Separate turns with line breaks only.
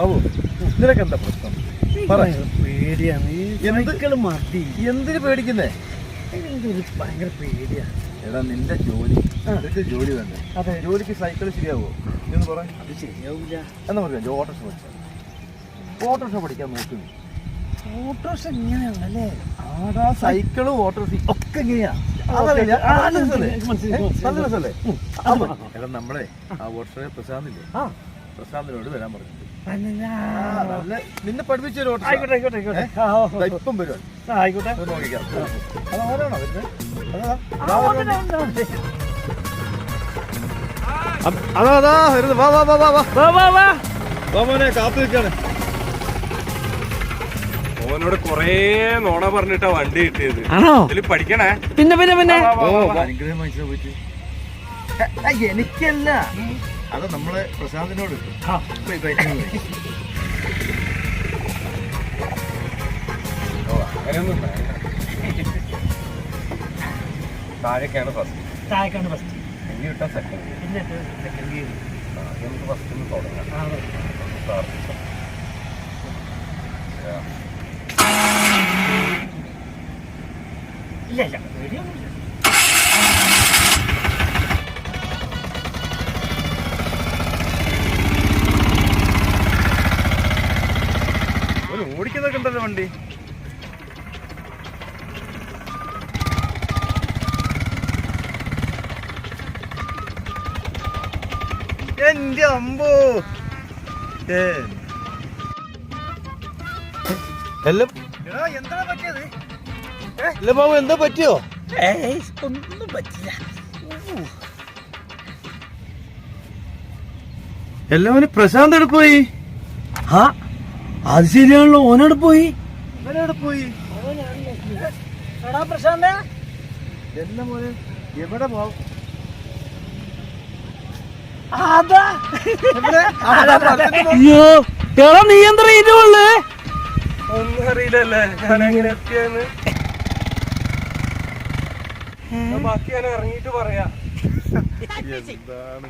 ബാബു നിനക്ക് എന്താ? പ്രശ്നം
പേടിയാണ്
എന്തിനു പേടിക്കുന്നേ?
എനിക്കൊരു ഭയങ്കര പേടിയാണ്
എടാ നിന്റെ ജോലി. നിനക്ക് ജോലി വേണ്ടേ? ജോലിക്ക് സൈക്കിൾ ശരിയാവോ? എന്ന് പറയാം
അത് ശരിയാവില്ല
എന്നാ പറയാം ഓട്ടോറിക്ഷ പഠിച്ചാൽ ഓട്ടോറിക്ഷ പഠിക്കാൻ നോക്കുന്നു
ഓട്ടോറിക്ഷ ഇങ്ങനെയാണല്ലേ
ആടാ സൈക്കിളും ഓട്ടോറിക്ഷ ഒക്കെ ഇങ്ങനെയാ. നമ്മളെ ആ ഓട്ടോറിക്ഷ പ്രശാന്തില്ലേ? പ്രശാന്തിനോട് വരാൻ പറഞ്ഞു നിന്നെ പഠിപ്പിച്ച ഒരു
ആയിക്കോട്ടെ ആയിക്കോട്ടെ.
ഇപ്പം വരും
ആയിക്കോട്ടെ.
നോക്കിക്കാം. അത് അതാ. അതാ. വാ വാ വാ വാ വാ.
വാ വാ വാ.
വാ മോനെ കാത്തു നിൽക്കാണ്.
ഓനോട് കൊറേ നോണ പറഞ്ഞിട്ടാ വണ്ടി കിട്ടിയത്.
ആണോ?
ഇതിൽ പഠിക്കണേ?
പിന്നെ പിന്നെ പിന്നെ.
ഓ പോയിട്ട് എനിക്കല്ല. അത് നമ്മളെ പ്രശാന്തിനോട്
അങ്ങനെയൊന്നും താഴേക്കാണ് ഫസ്റ്റ്
താഴേക്കാണ് ഫസ്റ്റ്
ഇനി വിട്ടാ സെക്കൻഡ്
എന്നിട്ട് സെക്കൻഡ് ഗിയർ
നമുക്ക് ഫസ്റ്റ് ഒന്ന് തുടങ്ങാം.
ആ അതെ.
Start. Yeah.
ഇല്ല ഇല്ല. പേടിയൊന്നുമില്ല
ഒരു ഓടിക്കുന്നൊക്കെ ഉണ്ടല്ലോ വണ്ടി. എന്റെ അമ്പോ. എന്താ പറ്റിയത്? ഏ? ഇല്ല ബാബു എന്താ പറ്റിയോ?
ഒന്നും പറ്റില്ല.
എല്ലാവരും പ്രശാന്ത് എടുപ്പോയി പോയി?
ആ അത് ശരിയാണല്ലോ ഓനോട് പോയി.
ഇവനെവിടെ പോയി?
എടാ പ്രശാന്ത.
എല്ലാം മോനെ? എവിടെ പോകും
അയ്യോ എടാ നീ എന്താ
ഒന്നും അറിയില്ലല്ലേ ഞാൻ എങ്ങനെ എത്തിയെന്ന് ബാക്കി ഞാൻ ഇറങ്ങിയിട്ട് പറയാ.
എന്താണ്